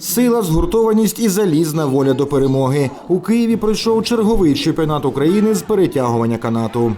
Сила, згуртованість і залізна воля до перемоги. У Києві пройшов черговий чемпіонат України з перетягування канату.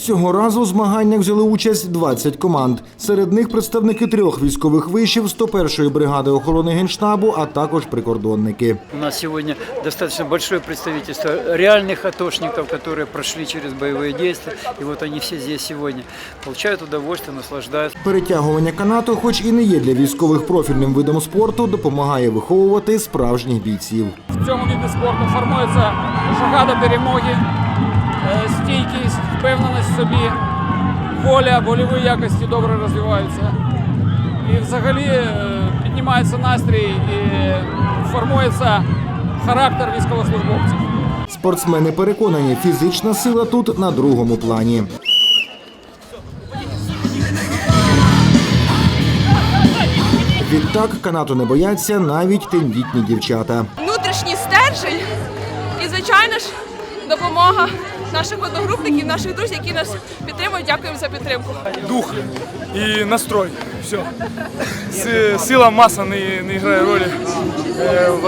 Цього разу у змаганнях взяли участь 20 команд. Серед них представники трьох військових вишів 101-ї бригади охорони генштабу, а також прикордонники. У нас сегодня достаточно большое представительство реальных атошников, которые прошли через боевые действия, и вот они все здесь сегодня получают удовольствие, наслаждаются. Перетягування канату, хоч і не є для військових профільним видом спорту, допомагає виховувати справжніх бійців. в цьому віді спорту формується жага до перемоги, е, стійкість, впевненість в собі, воля, вольові якості добре розвиваються. І взагалі е, піднімається настрій і формується характер військовослужбовців. Спортсмени переконані, фізична сила тут на другому плані. Відтак канату не бояться навіть тендітні дівчата. внутрішній стержень і, звичайно ж, допомога наших одногрупників, наших друзів, які нас підтримують. Дякуємо за підтримку. дух і настрой. Все. Сила маса не, не грає ролі.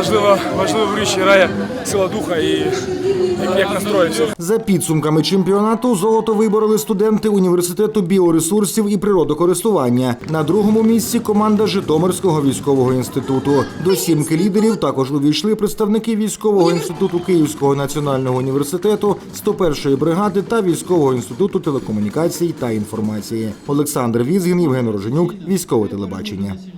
Важливо, важливу річ грає сила духа і як, як настрой. За підсумками чемпіонату золото вибороли студенти університету біоресурсів і природокористування. На другому місці команда Житомирського військового інституту. До сімки лідерів також увійшли представники військового інституту Київського національного університету, 101-ї бригади та військового інституту телекомунікацій та інформації. Олександр Візгін, Євген Роженюк, військове телебачення.